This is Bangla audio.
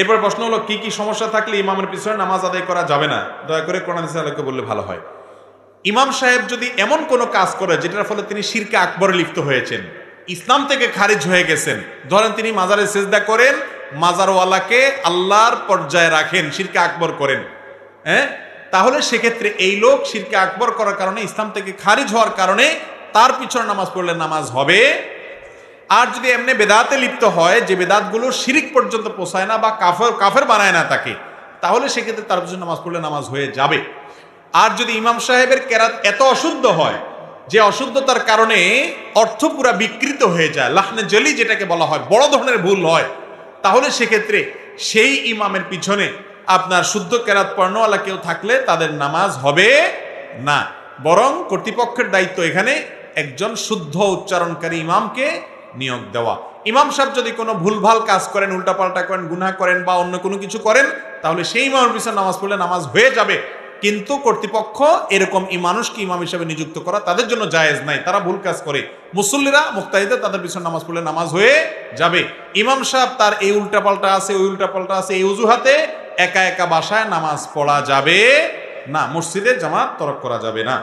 এরপর প্রশ্ন হলো, কি কি সমস্যা থাকলে ইমামের পিছনে নামাজ আদায় করা যাবে না? দয়া করে কোরআন আলোকে বললে ভালো হয়। ইমাম সাহেব যদি এমন কোনো কাজ করে, যেটার ফলে তিনি শিরকে আকবরে লিপ্ত হয়েছেন, ইসলাম থেকে খারিজ হয়ে গেছেন, ধরেন তিনি মাজারে সেজদা করেন, মাজারওয়ালাকে আল্লাহর পর্যায়ে রাখেন, শিরকে আকবর করেন হ্যাঁ? তাহলে সেক্ষেত্রে এই লোক শিরকে আকবর করার কারণে, ইসলাম থেকে খারিজ হওয়ার কারণে তার পিছনে নামাজ পড়লে নামাজ হবে আর যদি এমনি বেদাতে লিপ্ত হয়, যে বেদাতগুলো শিরিক পর্যন্ত পোষায় না বা কাফের কাফের বানায় না তাকে, তাহলে সেক্ষেত্রে তার পিছনে নামাজ পড়লে নামাজ হয়ে যাবে। আর যদি ইমাম সাহেবের কেরাত এত অশুদ্ধ হয়, যে অশুদ্ধতার কারণে অর্থ পুরা বিকৃত হয়ে যায়, লাহনে জলি যেটাকে বলা হয়, বড় ধরনের ভুল হয়, তাহলে সেক্ষেত্রে সেই ইমামের পিছনে আপনার শুদ্ধ কেরাত পর্ণওয়ালা কেউ থাকলে তাদের নামাজ হবে না। বরং কর্তৃপক্ষের দায়িত্ব এখানে একজন শুদ্ধ উচ্চারণকারী ইমামকে নিয়োগ দেওয়া। ইমাম সাহেব যদি কোনো ভুলভাল কাজ করেন, উল্টাপাল্টা করেন, গুনাহ করেন বা অন্য কোনো কিছু করেন, তাহলে সেই ইমামের পিছনে নামাজ পড়লে নামাজ হয়ে যাবে। কিন্তু কর্তৃপক্ষ এরকম মানুষকে ইমাম হিসাবে নিযুক্ত করা তাদের জন্য জায়েজ নাই। তারা ভুল কাজ করে। মুসল্লিরা মুক্তাহিদে তাদের পিছনে নামাজ পড়লে নামাজ হয়ে যাবে। ইমাম সাহেব তার এই উল্টাপাল্টা আছে, ওই উল্টাপাল্টা আছে, এই অজুহাতে একা একা বাসায় নামাজ পড়া যাবে না। মসজিদে জামাত তরক করা যাবে না।